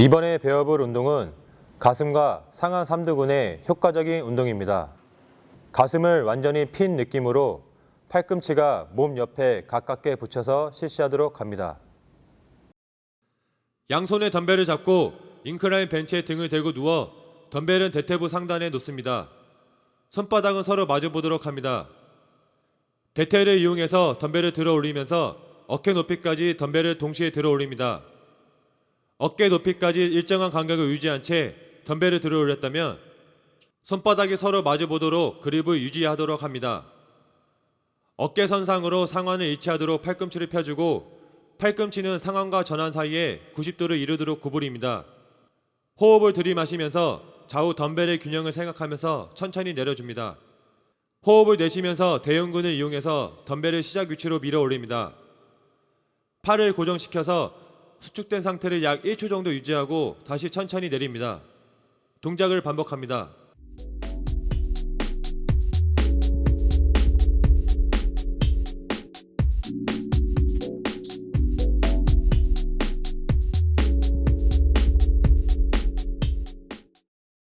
이번에 배워볼 운동은 가슴과 상하 삼두근의 효과적인 운동입니다. 가슴을 완전히 핀 느낌으로 팔꿈치가 몸 옆에 가깝게 붙여서 실시하도록 합니다. 양손에 덤벨을 잡고 인클라인 벤치에 등을 대고 누워 덤벨은 대퇴부 상단에 놓습니다. 손바닥은 서로 마주 보도록 합니다. 대퇴를 이용해서 덤벨을 들어 올리면서 어깨 높이까지 덤벨을 동시에 들어 올립니다. 어깨 높이까지 일정한 간격을 유지한 채 덤벨을 들어 올렸다면 손바닥이 서로 마주 보도록 그립을 유지하도록 합니다. 어깨 선상으로 상완을 일치하도록 팔꿈치를 펴주고 팔꿈치는 상완과 전환 사이에 90도를 이루도록 구부립니다. 호흡을 들이마시면서 좌우 덤벨의 균형을 생각하면서 천천히 내려줍니다. 호흡을 내쉬면서 대흉근을 이용해서 덤벨을 시작 위치로 밀어 올립니다. 팔을 고정시켜서 수축된 상태를 약 1초 정도 유지하고 다시 천천히 내립니다. 동작을 반복합니다.